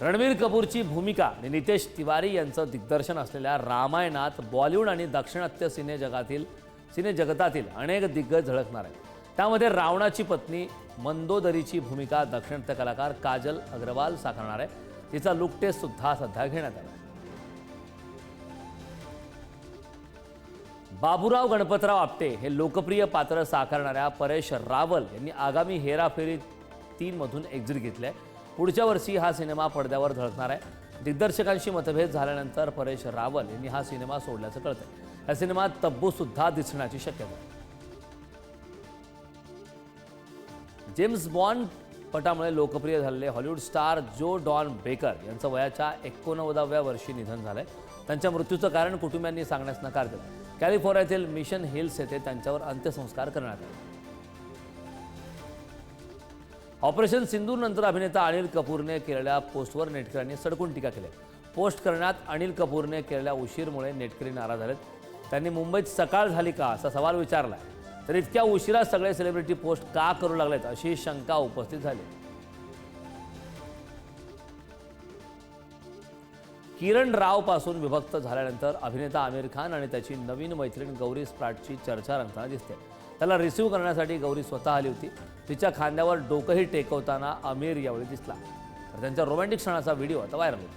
रणबीर कपूरची भूमिका नितेश तिवारी यांचं दिग्दर्शन असलेल्या रामायणात बॉलिवूड आणि दाक्षिणात्य सिने जगातील सिने जगतातील अनेक दिग्गज झळकणार आहेत. त्यामध्ये रावणाची पत्नी मंदोदरीची भूमिका दक्षिणात्य कलाकार काजल अग्रवाल साकारणार आहे. तिचा लुक टेस्ट सुद्धा सध्या घेण्यात आला बाबूराव गणपतराव आपटे हे लोकप्रिय पात्र साकारणाऱ्या परेश रावल यांनी आगामी हेराफेरी तीनमधून एक्झिट घेतलं आहे पुढच्या वर्षी हा सिनेमा पडद्यावर झळकणार आहे. दिग्दर्शकांशी मतभेद झाल्यानंतर परेश रावल यांनी हा सिनेमा सोडल्याचं कळतंय. या सिनेमात तब्बूसुद्धा दिसण्याची शक्यता जेम्स बॉन्ड पटामुळे लोकप्रिय झालेले Hollywood star Joe Don Baker यांचं वयाच्या एकोणनव्वदाव्या वर्षी निधन झालंय. त्यांच्या मृत्यूचं कारण कुटुंबियांनी सांगण्यास नकार दिला कॅलिफोर्नियातील मिशन हिल्स येथे त्यांच्यावर अंत्यसंस्कार करण्यात आले. ऑपरेशन सिंधूनंतर अभिनेता अनिल कपूरने केलेल्या पोस्टवर नेटकऱ्यांनी सडकून टीका केली. पोस्ट करण्यात अनिल कपूरने केलेल्या उशीरमुळे नेटकरी नाराज झालेत. त्यांनी मुंबईत सकाळ झाली का असा सवाल विचारला तर इतक्या उशिरा सगळे सेलिब्रिटी पोस्ट का करू लागलेत अशी शंका उपस्थित झाली. किरण रावपासून विभक्त झाल्यानंतर अभिनेता आमिर खान आणि त्याची नवीन मैत्रीण गौरी स्प्राटची चर्चा रंगताना दिसते. त्याला रिसीव्ह करण्यासाठी गौरी स्वतः आली होती. तिच्या खांद्यावर डोकंही टेकवताना आमिर यावेळी दिसला. तर त्यांच्या रोमॅन्टिक क्षणाचा व्हिडिओ आता व्हायरल होता.